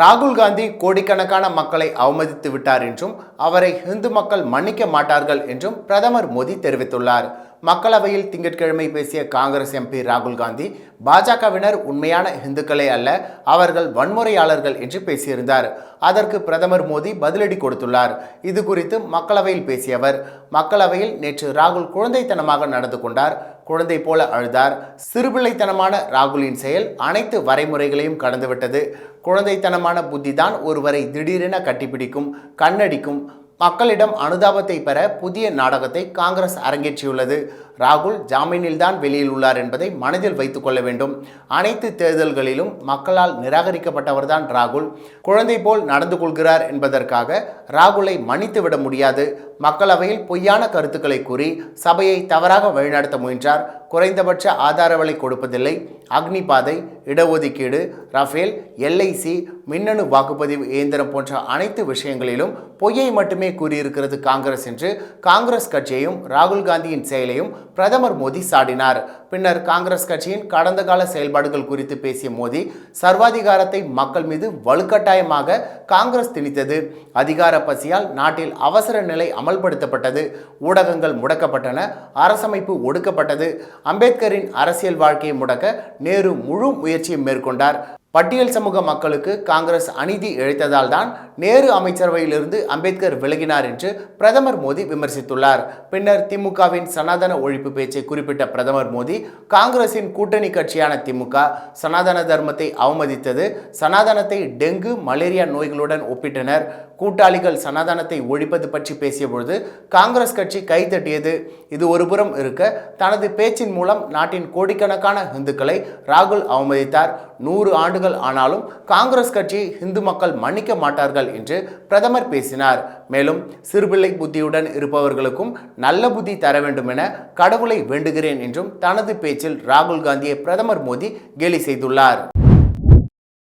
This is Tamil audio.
ராகுல் காந்தி கோடிக்கணக்கான மக்களை அவமதித்து விட்டார் என்றும் அவரை இந்து மக்கள் மன்னிக்க மாட்டார்கள் என்றும் பிரதமர் மோடி தெரிவித்துள்ளார். மக்களவையில் திங்கட்கிழமை பேசிய காங்கிரஸ் எம்பி ராகுல் காந்தி பாஜகவினர் உண்மையான இந்துக்களே அல்ல அவர்கள் வன்முறையாளர்கள் என்று பேசியிருந்தார். அதற்கு பிரதமர் மோடி பதிலடி கொடுத்துள்ளார். இது குறித்து மக்களவையில் பேசிய அவர் மக்களவையில் நேற்று ராகுல் குழந்தைத்தனமாக நடந்து கொண்டார். குழந்தை போல அழுதார். சிறுபிள்ளைத்தனமான ராகுலின் செயல் அனைத்து வரைமுறைகளையும் கடந்துவிட்டது. குழந்தைத்தனமான புத்தி தான் ஒருவரை திடீரென கட்டிப்பிடிக்கும் கண்ணடிக்கும். மக்களிடம் அனுதாபத்தை பெற புதிய நாடகத்தை காங்கிரஸ் அரங்கேற்றியுள்ளது. ராகுல் ஜாமீனில்தான் வெளியில் உள்ளார் என்பதை மனதில் வைத்துக் கொள்ள வேண்டும். அனைத்து தேர்தல்களிலும் மக்களால் நிராகரிக்கப்பட்டவர்தான் ராகுல். குழந்தை போல் நடந்து கொள்கிறார் என்பதற்காக ராகுலை மன்னித்து விட முடியாது. மக்களவையில் பொய்யான கருத்துக்களை கூறி சபையை தவறாக வழிநடத்த முயன்றார். குறைந்தபட்ச ஆதார கொடுப்பதில்லை. அக்னி பாதை இடஒதுக்கீடு ரஃபேல் எல்ஐசி மின்னணு வாக்குப்பதிவு இயந்திரம் போன்ற அனைத்து விஷயங்களிலும் பொய்யை மட்டுமே கூறியிருக்கிறது காங்கிரஸ் என்று காங்கிரஸ் கட்சியையும் ராகுல் காந்தியின் செயலையும் பிரதமர் மோடி சாடினார். பின்னர் காங்கிரஸ் கட்சியின் கடந்த கால செயல்பாடுகள் குறித்து பேசிய மோடி சர்வாதிகாரத்தை மக்கள் மீது வலுக்கட்டாயமாக காங்கிரஸ் திணித்தது. அதிகார பசியால் நாட்டில் அவசர நிலை அமல்படுத்தப்பட்டது. ஊடகங்கள் முடக்கப்பட்டன அரசமைப்பு ஒடுக்கப்பட்டது. அம்பேத்கரின் அரசியல் வாழ்க்கையை முடக்க நேரு முழு முயற்சியை மேற்கொண்டார். பட்டியல் சமூக மக்களுக்கு காங்கிரஸ் அநீதி இழைத்ததால் தான் நேரு அமைச்சரவையிலிருந்து அம்பேத்கர் விலகினார் என்று பிரதமர் மோடி விமர்சித்துள்ளார். பின்னர் திமுகவின் சனாதன ஒழிப்பு பேச்சை குறிப்பிட்ட பிரதமர் மோடி காங்கிரசின் கூட்டணி கட்சியான திமுக சனாதன தர்மத்தை அவமதித்தது. சனாதனத்தை டெங்கு மலேரியா நோய்களுடன் ஒப்பிட்டனர். கூட்டாளிகள் சனாதனத்தை ஒழிப்பது பற்றி பேசியபொழுது காங்கிரஸ் கட்சி கைதட்டியது இது ஒருபுறம் இருக்க தனது பேச்சின் மூலம் நாட்டின் கோடிக்கணக்கான இந்துக்களை ராகுல் அவமதித்தார். நூறு ஆண்டுகள் ஆண்டுகள் ஆனாலும் காங்கிரஸ் கட்சி இந்து மக்கள் மன்னிக்க மாட்டார்கள் என்று பிரதமர் பேசினார். மேலும் சிறுபிள்ளை புத்தியுடன் இருப்பவர்களுக்கும் நல்ல புத்தி தர வேண்டும் என கடவுளை வேண்டுகிறேன் என்றும் தனது பேச்சில் ராகுல் காந்தியை பிரதமர் மோடி கேலி செய்துள்ளார்.